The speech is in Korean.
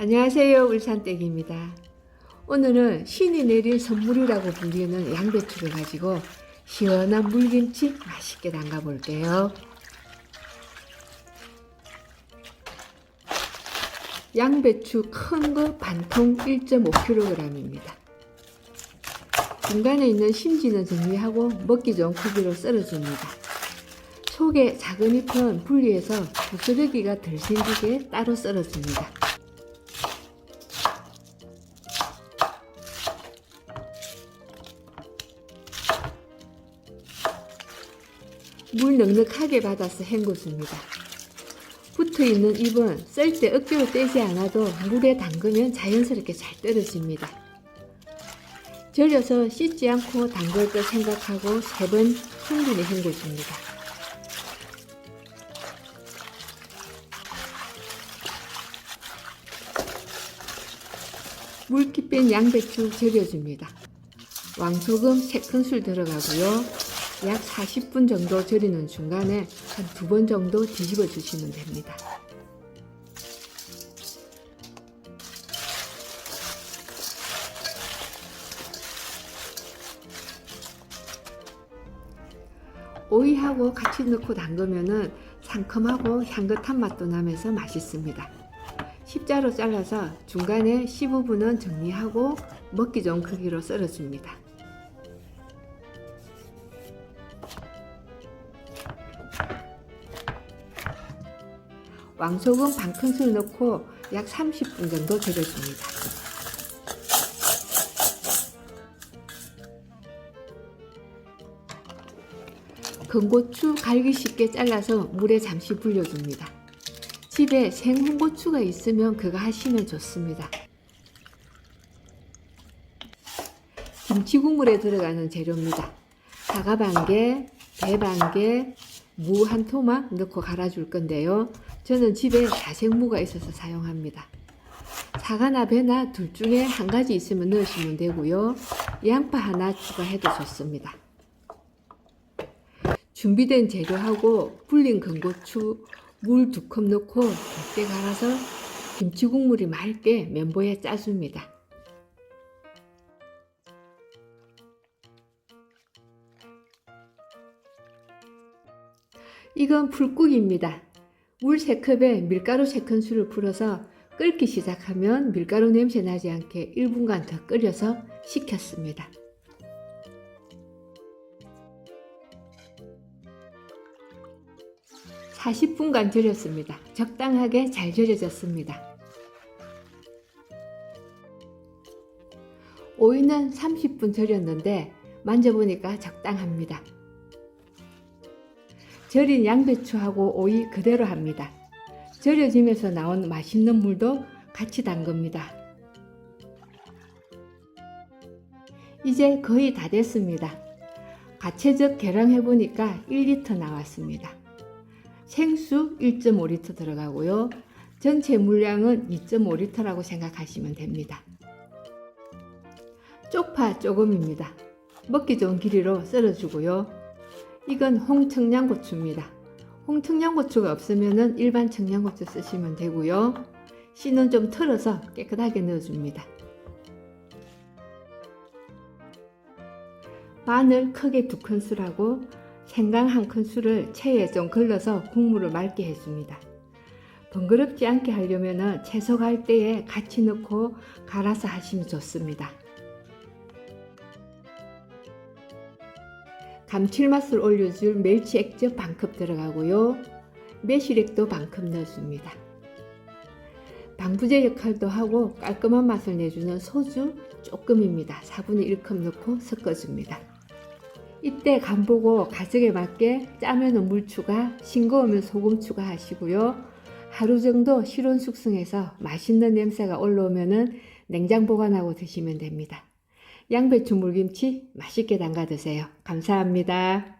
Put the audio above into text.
안녕하세요. 울산댁입니다. 오늘은 신이 내린 선물이라고 불리는 양배추를 가지고 시원한 물김치 맛있게 담가 볼게요. 양배추 큰 거 반통 1.5kg입니다. 중간에 있는 심지는 정리하고 먹기 좋은 크기로 썰어줍니다. 속에 작은 잎은 분리해서 부스러기가 덜 생기게 따로 썰어줍니다. 물 넉넉하게 받아서 헹궜습니다. 붙어 있는 잎은 썰 때 억지로 떼지 않아도 물에 담그면 자연스럽게 잘 떨어집니다. 절여서 씻지 않고 담글 것 생각하고 세 번 충분히 헹궈줍니다. 물기 뺀 양배추 절여줍니다. 왕소금 3큰술 들어가고요. 약 40분 정도 절이는 중간에 한 두 번 정도 뒤집어 주시면 됩니다. 오이하고 같이 넣고 담그면은 상큼하고 향긋한 맛도 나면서 맛있습니다. 십자로 잘라서 중간에 씨 부분은 정리하고 먹기 좋은 크기로 썰어줍니다. 왕소금 반 큰술 넣고 약 30분 정도 절여줍니다. 건고추 갈기 쉽게 잘라서 물에 잠시 불려줍니다. 집에 생홍고추가 있으면 그거 하시면 좋습니다. 김치 국물에 들어가는 재료입니다. 사과 반 개, 배 반 개, 무 한 토막 넣고 갈아줄 건데요. 저는 집에 자생무가 있어서 사용합니다. 사과나 배나 둘 중에 한 가지 있으면 넣으시면 되고요. 양파 하나 추가해도 좋습니다. 준비된 재료하고 불린 건고추, 물 두 컵 넣고 곱게 갈아서 김치 국물이 맑게 면보에 짜줍니다. 이건 풀국입니다. 물 3컵에 밀가루 3큰술을 풀어서 끓기 시작하면 밀가루 냄새 나지 않게 1분간 더 끓여서 식혔습니다. (40분간) 절였습니다. 적당하게 잘 절여졌습니다. 오이는 (30분) 절였는데 만져보니까 적당합니다. 절인 양배추하고 오이 그대로 합니다. 절여지면서 나온 맛있는 물도 같이 담급니다. 이제 거의 다 됐습니다. 가채적 계량해 보니까 1리터 나왔습니다. 생수 1.5리터 들어가고요. 전체 물량은 2.5리터라고 생각하시면 됩니다. 쪽파 조금입니다. 먹기 좋은 길이로 썰어주고요. 이건 홍청양고추입니다. 홍청양고추가 없으면 일반 청양고추 쓰시면 되고요. 씨는 좀 털어서 깨끗하게 넣어줍니다. 마늘 크게 두 큰술하고 생강 한 큰술을 체에 좀 걸러서 국물을 맑게 해줍니다. 번거롭지 않게 하려면 채소 갈 때에 같이 넣고 갈아서 하시면 좋습니다. 감칠맛을 올려줄 멸치 액젓 반컵 들어가고요. 매실액도 반컵 넣어줍니다. 방부제 역할도 하고 깔끔한 맛을 내주는 소주 조금입니다. 4분의 1컵 넣고 섞어줍니다. 이때 간 보고 가정에 맞게 짜면 물 추가, 싱거우면 소금 추가하시고요. 하루 정도 실온 숙성해서 맛있는 냄새가 올라오면 냉장 보관하고 드시면 됩니다. 양배추 물김치 맛있게 담가 드세요. 감사합니다.